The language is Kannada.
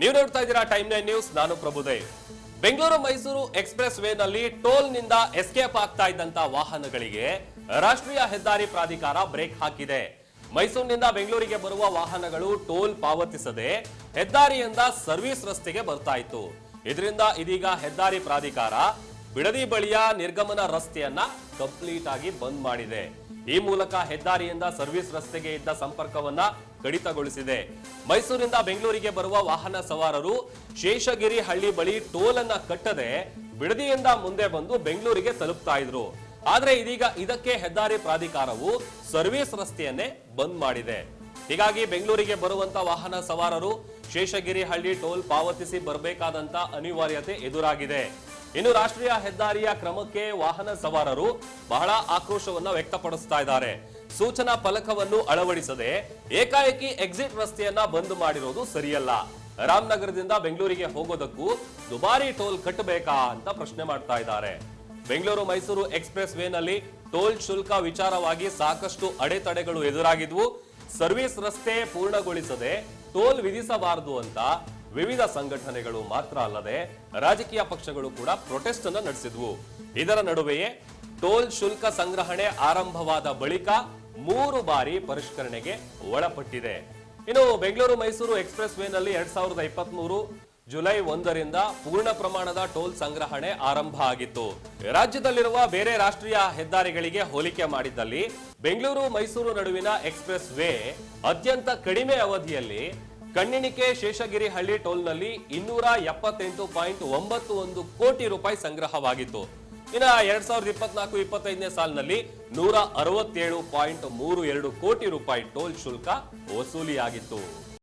ನೀವು ನೋಡ್ತಾ ಇದ್ದೀರಾ ಟೈಮ್ ನೈನ್ ನ್ಯೂಸ್, ನಾನು ಪ್ರಭುದೇವ್ ಬೆಂಗಳೂರು ಮೈಸೂರು ಎಕ್ಸ್ಪ್ರೆಸ್ ವೇನಲ್ಲಿ ಟೋಲ್ನಿಂದ ಎಸ್ಕೇಪ್ ಆಗ್ತಾ ಇದ್ದಂತ ವಾಹನಗಳಿಗೆ ರಾಷ್ಟ್ರೀಯ ಹೆದ್ದಾರಿ ಪ್ರಾಧಿಕಾರ ಬ್ರೇಕ್ ಹಾಕಿದೆ. ಮೈಸೂರಿನಿಂದ ಬೆಂಗಳೂರಿಗೆ ಬರುವ ವಾಹನಗಳು ಟೋಲ್ ಪಾವತಿಸದೆ ಹೆದ್ದಾರಿಯಿಂದ ಸರ್ವಿಸ್ ರಸ್ತೆಗೆ ಬರ್ತಾ ಇತ್ತು. ಇದರಿಂದ ಇದೀಗ ಹೆದ್ದಾರಿ ಪ್ರಾಧಿಕಾರ ಬಿಡದಿ ಬಳಿಯ ನಿರ್ಗಮನ ರಸ್ತೆಯನ್ನ ಕಂಪ್ಲೀಟ್ ಆಗಿ ಬಂದ್ ಮಾಡಿದೆ. ಈ ಮೂಲಕ ಹೆದ್ದಾರಿಯಿಂದ ಸರ್ವಿಸ್ ರಸ್ತೆಗೆ ಇದ್ದ ಸಂಪರ್ಕವನ್ನ ಕಡಿತಗೊಳಿಸಿದೆ. ಮೈಸೂರಿಂದ ಬೆಂಗಳೂರಿಗೆ ಬರುವ ವಾಹನ ಸವಾರರು ಶೇಷಗಿರಿ ಹಳ್ಳಿ ಬಳಿ ಟೋಲ್ ಅನ್ನ ಕಟ್ಟದೆ ಬಿಡದಿಯಿಂದ ಮುಂದೆ ಬಂದು ಬೆಂಗಳೂರಿಗೆ ತಲುಪ್ತಾ ಇದ್ರು. ಆದ್ರೆ ಇದೀಗ ಇದಕ್ಕೆ ಹೆದ್ದಾರಿ ಪ್ರಾಧಿಕಾರವು ಸರ್ವಿಸ್ ರಸ್ತೆಯನ್ನೇ ಬಂದ್ ಮಾಡಿದೆ. ಹೀಗಾಗಿ ಬೆಂಗಳೂರಿಗೆ ಬರುವಂತ ವಾಹನ ಸವಾರರು ಶೇಷಗಿರಿ ಹಳ್ಳಿ ಟೋಲ್ ಪಾವತಿಸಿ ಬರಬೇಕಾದಂತ ಅನಿವಾರ್ಯತೆ ಎದುರಾಗಿದೆ. ಇನ್ನು ರಾಷ್ಟ್ರೀಯ ಹೆದ್ದಾರಿಯ ಕ್ರಮಕ್ಕೆ ವಾಹನ ಸವಾರರು ಬಹಳ ಆಕ್ರೋಶವನ್ನ ವ್ಯಕ್ತಪಡಿಸ್ತಾ ಇದ್ದಾರೆ. ಸೂಚನಾ ಫಲಕವನ್ನು ಅಳವಡಿಸದೆ ಏಕಾಏಕಿ ಎಕ್ಸಿಟ್ ರಸ್ತೆಯನ್ನ ಬಂದ್ ಮಾಡಿರೋದು ಸರಿಯಲ್ಲ. ರಾಮನಗರದಿಂದ ಬೆಂಗಳೂರಿಗೆ ಹೋಗೋದಕ್ಕೂ ದುಬಾರಿ ಟೋಲ್ ಕಟ್ಟಬೇಕಾ ಅಂತ ಪ್ರಶ್ನೆ ಮಾಡ್ತಾ ಇದ್ದಾರೆ. ಬೆಂಗಳೂರು ಮೈಸೂರು ಎಕ್ಸ್ಪ್ರೆಸ್ ವೇನಲ್ಲಿ ಟೋಲ್ ಶುಲ್ಕ ವಿಚಾರವಾಗಿ ಸಾಕಷ್ಟು ಅಡೆತಡೆಗಳು ಎದುರಾಗಿದ್ವು. ಸರ್ವಿಸ್ ರಸ್ತೆ ಪೂರ್ಣಗೊಳಿಸದೆ ಟೋಲ್ ವಿಧಿಸಬಾರದು ಅಂತ ವಿವಿಧ ಸಂಘಟನೆಗಳು ಮಾತ್ರ ಅಲ್ಲದೆ ರಾಜಕೀಯ ಪಕ್ಷಗಳು ಕೂಡ ಪ್ರೊಟೆಸ್ಟ್ ಅನ್ನು ನಡೆಸಿದ್ವು. ಇದರ ನಡುವೆಯೇ ಟೋಲ್ ಶುಲ್ಕ ಸಂಗ್ರಹಣೆ ಆರಂಭವಾದ ಬಳಿಕ ಮೂರು ಬಾರಿ ಪರಿಷ್ಕರಣೆಗೆ ಒಳಪಟ್ಟಿದೆ. ಇನ್ನು ಬೆಂಗಳೂರು ಮೈಸೂರು ಎಕ್ಸ್ಪ್ರೆಸ್ ವೇನಲ್ಲಿ ಎರಡ್ ಸಾವಿರದ ಇಪ್ಪತ್ತ್ ಜುಲೈ ಒಂದರಿಂದ ಪೂರ್ಣ ಪ್ರಮಾಣದ ಟೋಲ್ ಸಂಗ್ರಹಣೆ ಆರಂಭ ಆಗಿತ್ತು. ರಾಜ್ಯದಲ್ಲಿರುವ ಬೇರೆ ರಾಷ್ಟ್ರೀಯ ಹೆದ್ದಾರಿಗಳಿಗೆ ಹೋಲಿಕೆ ಮಾಡಿದ್ದಲ್ಲಿ ಬೆಂಗಳೂರು ಮೈಸೂರು ನಡುವಿನ ಎಕ್ಸ್ಪ್ರೆಸ್ ವೇ ಅತ್ಯಂತ ಕಡಿಮೆ ಅವಧಿಯಲ್ಲಿ ಕಣ್ಣಿಣಿಕೆ ಶೇಷಗಿರಿ ಹಳ್ಳಿ ಟೋಲ್ನಲ್ಲಿ ಇನ್ನೂರ ಎಪ್ಪತ್ತೆಂಟು ಪಾಯಿಂಟ್ ಒಂಬತ್ತು ಒಂದು ಕೋಟಿ ರೂಪಾಯಿ ಸಂಗ್ರಹವಾಗಿತ್ತು. ಇನ್ನ ಎರಡ್ ಸಾವಿರದ ಇಪ್ಪತ್ನಾಲ್ಕು, ಇಪ್ಪತ್ತೈದನೇ ಸಾಲಿನಲ್ಲಿ ನೂರ ಅರವತ್ತೇಳು ಪಾಯಿಂಟ್ ಮೂರು ಎರಡು ಕೋಟಿ ರೂಪಾಯಿ ಟೋಲ್ ಶುಲ್ಕ ವಸೂಲಿಯಾಗಿತ್ತು.